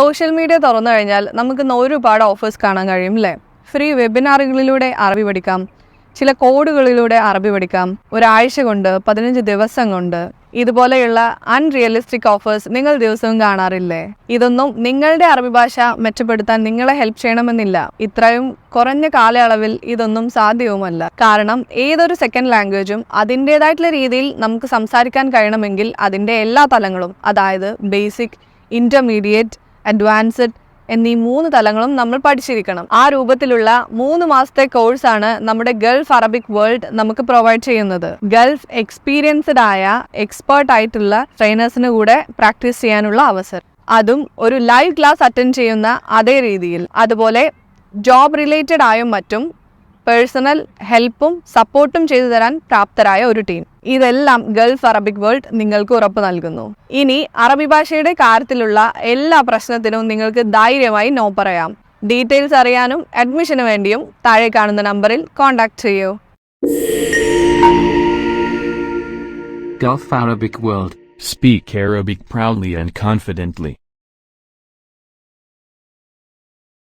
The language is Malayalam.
സോഷ്യൽ മീഡിയ തുറന്നു കഴിഞ്ഞാൽ നമുക്ക് ഇന്ന് ഒരുപാട് ഓഫേഴ്സ് കാണാൻ കഴിയും അല്ലേ ഫ്രീ വെബിനാറുകളിലൂടെ അറബി പഠിക്കാം. ചില കോഡുകളിലൂടെ അറബി പഠിക്കാം. ഒരാഴ്ച കൊണ്ട് പതിനഞ്ച് ദിവസം കൊണ്ട്. ഇതുപോലെയുള്ള അൺറിയലിസ്റ്റിക് ഓഫേഴ്സ് നിങ്ങൾ ദിവസവും കാണാറില്ലേ? ഇതൊന്നും നിങ്ങളുടെ അറബി ഭാഷ മെച്ചപ്പെടുത്താൻ നിങ്ങളെ ഹെൽപ്പ് ചെയ്യണമെന്നില്ല. ഇത്രയും കുറഞ്ഞ കാലയളവിൽ ഇതൊന്നും സാധ്യവുമല്ല. കാരണം ഏതൊരു സെക്കൻഡ് ലാംഗ്വേജും അതിന്റെതായിട്ടുള്ള രീതിയിൽ നമുക്ക് സംസാരിക്കാൻ കഴിയണമെങ്കിൽ അതിന്റെ എല്ലാ തലങ്ങളും അതായത് ബേസിക് ഇന്റർമീഡിയറ്റ് അഡ്വാൻസ്ഡ് എന്നീ മൂന്ന് തലങ്ങളും നമ്മൾ പഠിച്ചിരിക്കണം. ആ രൂപത്തിലുള്ള മൂന്ന് മാസത്തെ കോഴ്സാണ് നമ്മുടെ ഗൾഫ് അറബിക് വേൾഡ് നമുക്ക് പ്രൊവൈഡ് ചെയ്യുന്നത്. ഗൾഫ് എക്സ്പീരിയൻസ്ഡ് ആയ എക്സ്പേർട്ട് ആയിട്ടുള്ള ട്രെയിനേഴ്സിന് കൂടെ പ്രാക്ടീസ് ചെയ്യാനുള്ള അവസരം. അതും ഒരു ലൈവ് ക്ലാസ് അറ്റൻഡ് ചെയ്യുന്ന അതേ രീതിയിൽ. അതുപോലെ ജോബ് റിലേറ്റഡ് ആയും മറ്റും പേഴ്സണൽ ഹെൽപ്പും സപ്പോർട്ടും ചെയ്തു തരാൻ പ്രാപ്തരായ ഒരു ടീം ഇതെല്ലാം ഗൾഫ് അറബിക് വേൾഡ് നിങ്ങൾക്ക് ഉറപ്പ് നൽകുന്നു ഇനി അറബി ഭാഷയുടെ കാര്യത്തിലുള്ള എല്ലാ പ്രശ്നത്തിനും നിങ്ങൾക്ക് ധൈര്യമായി നോ പറയാം ഡീറ്റെയിൽസ് അറിയാനും അഡ്മിഷന് വേണ്ടിയും താഴെ കാണുന്ന നമ്പറിൽ കോൺടാക്ട് ചെയ്യൂ Gulf Arabic World. Speak Arabic proudly and confidently.